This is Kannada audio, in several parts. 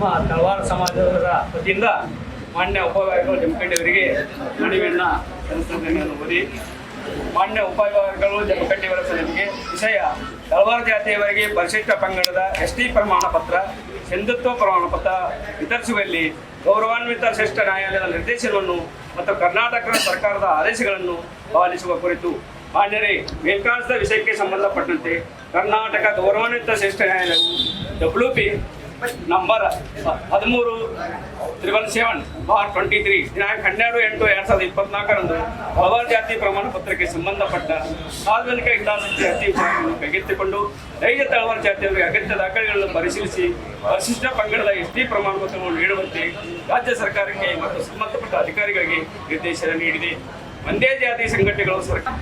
ನಮ್ಮ ತಳವಾರ ಸಮಾಜದ ವತಿಯಿಂದ ಮಾನ್ಯ ಉಪವಿಭಾಗಗಳು ಜಮಖಂಡಿಯವರಿಗೆ ಮನವಿಯನ್ನು ಸಲ್ಲಿಸುತ್ತೇನೆ ಓದಿ, ಮಾನ್ಯ ಉಪವಿಭಾಗಗಳು ಜಮಖಂಡಿಯವರ ಸಮಿತಿಗೆ ವಿಷಯ ತಳವಾರ ಜಾತಿಯವರಿಗೆ ಪರಿಶಿಷ್ಟ ಪಂಗಡದ ಎಸ್ ಟಿ ಪ್ರಮಾಣ ಪತ್ರ ಸಿಂಧುತ್ವ ಪ್ರಮಾಣ ಪತ್ರ ವಿತರಿಸುವಲ್ಲಿ ಗೌರವಾನ್ವಿತ ಶ್ರೇಷ್ಠ ನ್ಯಾಯಾಲಯದ ನಿರ್ದೇಶನವನ್ನು ಮತ್ತು ಕರ್ನಾಟಕ ಸರ್ಕಾರದ ಆದೇಶಗಳನ್ನು ಪಾಲಿಸುವ ಕುರಿತು ಮಾನ್ಯರೇ, ಮೇಲ್ಕಾಲದ ವಿಷಯಕ್ಕೆ ಸಂಬಂಧಪಟ್ಟಂತೆ ಕರ್ನಾಟಕ ಗೌರವಾನ್ವಿತ ಶ್ರೇಷ್ಠ ನ್ಯಾಯಾಲಯವು ಡಬ್ಲ್ಯೂ ಪಿ ನಂಬರ್ ಹದಿಮೂರು, triple seven bar twenty three ದಿನಾಂಕ ಹನ್ನೆರಡು, ಎಂಟು, ಎರಡು ಸಾವಿರದ ಇಪ್ಪತ್ನಾಲ್ಕರಂದು ಹಲವಾರು ಜಾತಿ ಪ್ರಮಾಣ ಪತ್ರಕ್ಕೆ ಸಂಬಂಧಪಟ್ಟ ಸಾರ್ವಜನಿಕ ಹಿತಾಸಕ್ತಿ ಅರ್ಜಿ ವಿಚಾರಣೆಯನ್ನು ಕೈಗೆತ್ತಿಕೊಂಡು ನೈಜ ತಳವಾರ ಜಾತಿಯವರಿಗೆ ಅಗತ್ಯ ದಾಖಲೆಗಳನ್ನು ಪರಿಶೀಲಿಸಿ ಪರಿಶಿಷ್ಟ ಪಂಗಡದ ಎಸ್ ಟಿ ಪ್ರಮಾಣ ಪತ್ರವನ್ನು ನೀಡುವಂತೆ ರಾಜ್ಯ ಸರ್ಕಾರಕ್ಕೆ ಮತ್ತು ಸಂಬಂಧಪಟ್ಟ ಅಧಿಕಾರಿಗಳಿಗೆ ನಿರ್ದೇಶನ ನೀಡಿದೆ. ಒಂದೇ ಜಾತಿ ಸಂಘಟನೆಗಳು ಸರ್ಕಾರ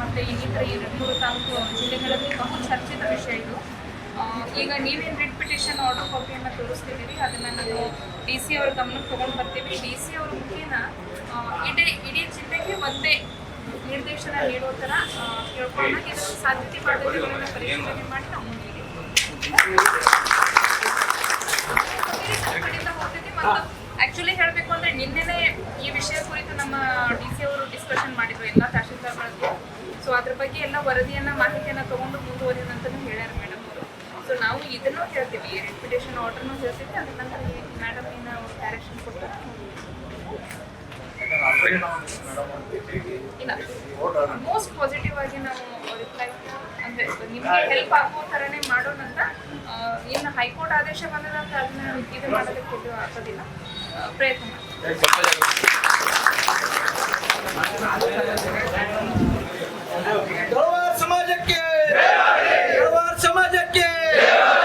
ಮತ್ತು ಇನ್ನಿತರ ಈ ಮೂರು ತಾಲೂಕು, ಜಿಲ್ಲೆಗಳಲ್ಲಿ ಬಹು ಈಗ ನೀವೇನು ರಿಟ್ ಪಿಟಿಷನ್ ಆರ್ಡರ್ ಕಾಪಿಯನ್ನು ತೋರಿಸ್ತಿದ್ದೀರಿ ಅದನ್ನು ನಾವು ಡಿ ಸಿ ಅವ್ರ ಗಮನಕ್ಕೆ ತೊಗೊಂಡು ಬರ್ತೀವಿ. ಡಿ ಸಿ ಅವ್ರ ಮುಖೇನ ಇಡೀ ಇಡೀ ಜಿಲ್ಲೆಗೆ ಒಂದೇ ನಿರ್ದೇಶನ ನೀಡೋ ಥರ ಕೇಳ್ಕೊಂಡು ತಿಳ್ಕೊಳ್ಳೋಣ. ಇದರ ಸಾಧ್ಯತೆ ಮಾಡಿದ್ರೆ ಪರಿಶೀಲನೆ ಮಾಡಿ ನಾವು ಮುಂದಿಗೆ ಹೋಗ್ತಿದ್ವಿ ಮತ್ತು ಆಕ್ಚುಲಿ ಹೇಳಬೇಕು ಅಂದ್ರೆ ನಿನ್ನೆನೇ ಈ ವಿಷಯ ಕುರಿತು ನಮ್ಮ ಡಿ ಸಿ ಅವರು ಡಿಸ್ಕಷನ್ ಮಾಡಿದ್ರು ಎಲ್ಲ ತಹಶೀಲ್ದಾರ್ಗಳಿಗೆ ಸೊ ಅದ್ರ ಬಗ್ಗೆ ಎಲ್ಲ ವರದಿಯನ್ನ ಮಾಹಿತಿಯನ್ನು ತೊಗೊಂಡು ಅಂತಾನು ಹೇಳ್ಯಾರ ಮೇಡಮ್ ಅವರು ಸೊ ನಾವು ಇದನ್ನು ಹೇಳ್ತೀವಿ. ರೆಪ್ಯುಟೇಷನ್ ಆರ್ಡರ್ನು ಹೇಳ್ತೀವಿ ಅದ್ರ ನಂತರ ಮೇಡಮ್ ಏನು ಡೈರೆಕ್ಷನ್ ಕೊಟ್ಟು ಇಲ್ಲ. ಮೋಸ್ಟ್ ಪಾಸಿಟಿವ್ ಆಗಿ ನಾವು ರಿಪ್ಲೈ ಅಂದ್ರೆ ನಿಮಗೆ ಹೆಲ್ಪ್ ಆಗೋ ಥರನೇ ಮಾಡೋಣ ಅಂತ ಏನು ಇನ್ನು ಹೈಕೋರ್ಟ್ ಆದೇಶ ಬಂದದಂತ ಅದನ್ನ ಇದು ಮಾಡೋದಕ್ಕೆ ಇದು ಆಗೋದಿಲ್ಲ. ಪ್ರಯತ್ನ ಮಾಡ್ತೀವಿ.